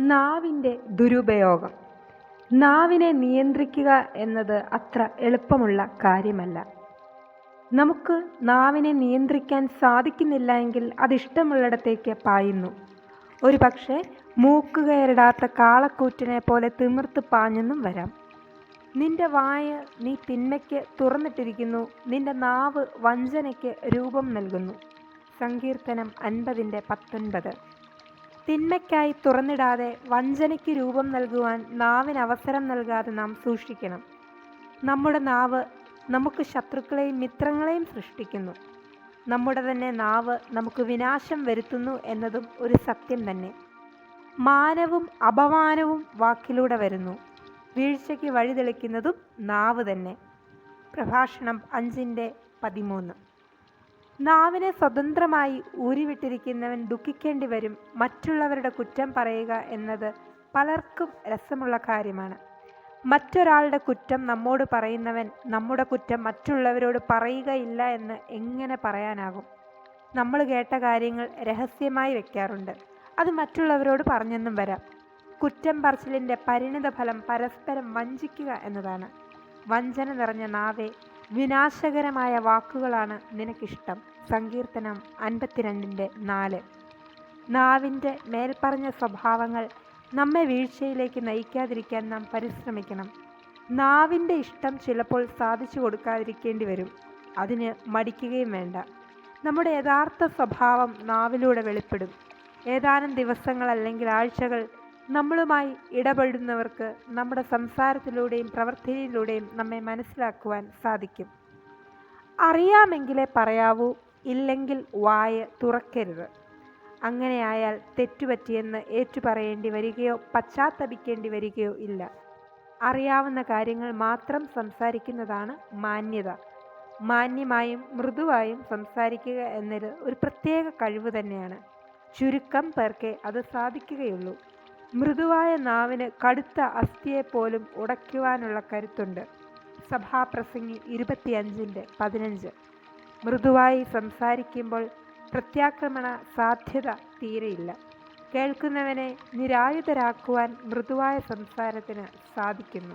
നാവിന്റെ ദുരുപയോഗം. നാവിനെ നിയന്ത്രിക്കുക എന്നത് അത്ര എളുപ്പമുള്ള കാര്യമല്ല. നമുക്ക് നാവിനെ നിയന്ത്രിക്കാൻ സാധിക്കുന്നില്ല എങ്കിൽ അതിഷ്ടമുള്ളിടത്തേക്ക് പായുന്നു. ഒരു പക്ഷേ മൂക്കുകയറിടാത്ത കാളക്കൂറ്റിനെ പോലെ തിമിർത്ത് പാഞ്ഞെന്നും വരാം. നിന്റെ വായ നീ തിന്മയ്ക്ക് തുറന്നിട്ടിരിക്കുന്നു. നിന്റെ നാവ് വഞ്ചനയ്ക്ക് രൂപം നൽകുന്നു. സങ്കീർത്തനം അൻപതിന്റെ പത്തൊൻപത്. തിന്മയ്ക്കായി തുറന്നിടാതെ വഞ്ചനയ്ക്ക് രൂപം നൽകുവാൻ നാവിന് അവസരം നൽകാതെ നാം സൂക്ഷിക്കണം. നമ്മുടെ നാവ് നമുക്ക് ശത്രുക്കളെയും മിത്രങ്ങളെയും സൃഷ്ടിക്കുന്നു. നമ്മുടെ തന്നെ നാവ് നമുക്ക് വിനാശം വരുത്തുന്നു എന്നതും ഒരു സത്യം തന്നെ. മാനവും അപമാനവും വാക്കിലൂടെ വരുന്നു. വീഴ്ചയ്ക്ക് വഴിതെളിക്കുന്നതും നാവ് തന്നെ. പ്രഭാഷണം അഞ്ചിന്റെ പതിമൂന്ന്. നാവിനെ സ്വതന്ത്രമായി ഊരിവിട്ടിരിക്കുന്നവൻ ദുഃഖിക്കേണ്ടി വരും മറ്റുള്ളവരുടെ കുറ്റം പറയുക എന്നത് പലർക്കും രസമുള്ള കാര്യമാണ്. മറ്റൊരാളുടെ കുറ്റം നമ്മോട് പറയുന്നവൻ നമ്മുടെ കുറ്റം മറ്റുള്ളവരോട് പറയുകയില്ല എന്ന് എങ്ങനെ പറയാനാകും? നമ്മൾ കേട്ട കാര്യങ്ങൾ രഹസ്യമായി വെക്കാറുണ്ട്. അത് മറ്റുള്ളവരോട് പറഞ്ഞെന്നും വരാം. കുറ്റം പറച്ചിലിന്റെ പരിണിത ഫലം പരസ്പരം വഞ്ചിക്കുക എന്നതാണ്. വഞ്ചന നിറഞ്ഞ നാവേ വിനാശകരമായ വാക്കുകളാണ് നിനക്കിഷ്ടം. സങ്കീർത്തനം അൻപത്തിരണ്ടിന്റെ നാല്. നാവിന്റെ മേൽപ്പറഞ്ഞ സ്വഭാവങ്ങൾ നമ്മെ വീഴ്ചയിലേക്ക് നയിക്കാതിരിക്കാൻ നാം പരിശ്രമിക്കണം. നാവിന്റെ ഇഷ്ടം ചിലപ്പോൾ സാധിച്ചു കൊടുക്കാതിരിക്കേണ്ടി വരും. അതിന് മടിക്കുകയും വേണ്ട. നമ്മുടെ യഥാർത്ഥ സ്വഭാവം നാവിലൂടെ വെളിപ്പെടും. ഏതാനും ദിവസങ്ങൾ അല്ലെങ്കിൽ ആഴ്ചകൾ നമ്മളുമായി ഇടപെടുന്നവർക്ക് നമ്മുടെ സംസാരത്തിലൂടെയും പ്രവൃത്തിയിലൂടെയും നമ്മെ മനസ്സിലാക്കുവാൻ സാധിക്കും. അറിയാമെങ്കിലേ പറയാവൂ ഇല്ലെങ്കിൽ വായ തുറക്കരുത്. അങ്ങനെയായാൽ തെറ്റുപറ്റിയെന്ന് ഏറ്റുപറയേണ്ടി വരികയോ പശ്ചാത്തപിക്കേണ്ടി വരികയോ ഇല്ല. അറിയാവുന്ന കാര്യങ്ങൾ മാത്രം സംസാരിക്കുന്നതാണ് മാന്യത. മാന്യമായും മൃദുവായും സംസാരിക്കുക എന്നത് ഒരു പ്രത്യേക കഴിവ് തന്നെയാണ്. ചുരുക്കം പേർക്കേ അത് സാധിക്കുകയുള്ളൂ. മൃദുവായ നാവിന് കടുത്ത അസ്ഥിയെപ്പോലും ഉടയ്ക്കുവാനുള്ള കരുത്തുണ്ട്. സഭാപ്രസംഗി ഇരുപത്തിയഞ്ചിന്റെ പതിനഞ്ച്. മൃദുവായി സംസാരിക്കുമ്പോൾ പ്രത്യാക്രമണ സാധ്യത തീരെയില്ല. കേൾക്കുന്നവനെ നിരായുധരാക്കുവാൻ മൃദുവായ സംസാരത്തിന് സാധിക്കുന്നു.